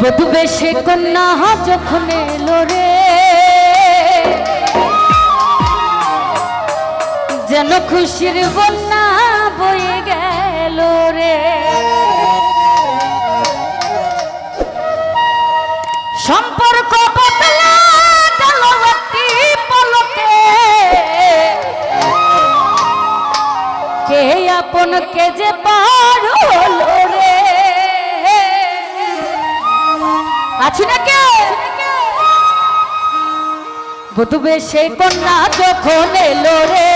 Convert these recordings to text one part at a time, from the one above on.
প্রতিবেশে কন্যা যখন এলো রে। যেন খুশির বন্যা বয়ে গেল রে। সম্পর্ক পলকে কে আপনকে যে পার হলো রে? আছি না কে বধুবে সে কন্যা যখন এলো রে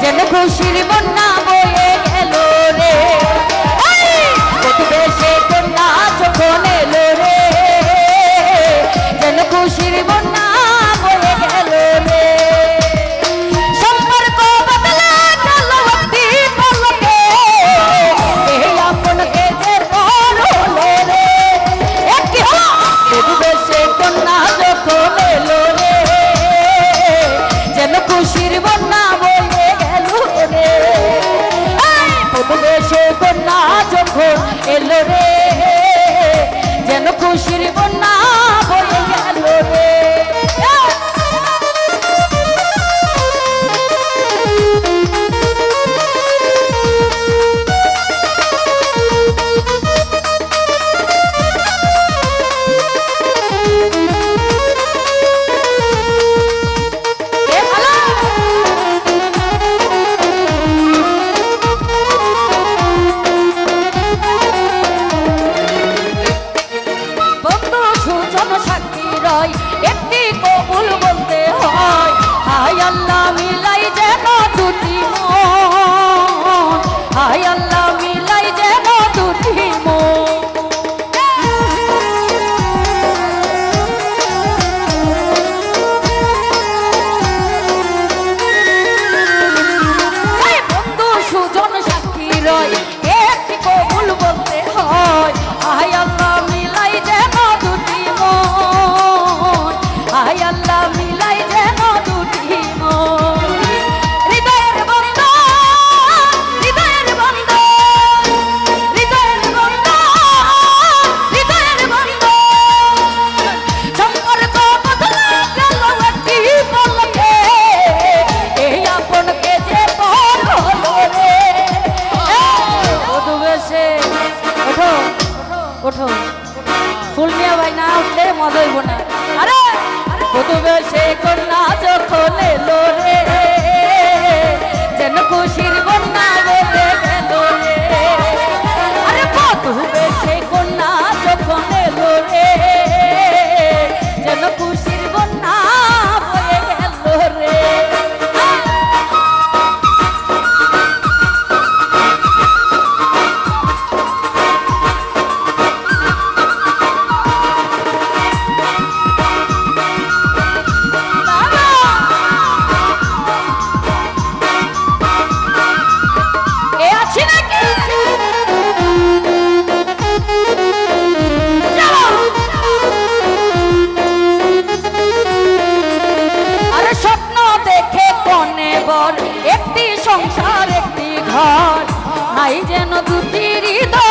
যেন খুশির বন্যা খুশির বন্যা নয় একটি কবুল বলতে হয়। হায় আল্লাহ মিলাই যেন দুটি মন। মদইব না। আরে প্রথমে সে কন্যা যখন এলো রে যেন দুটি হৃদয়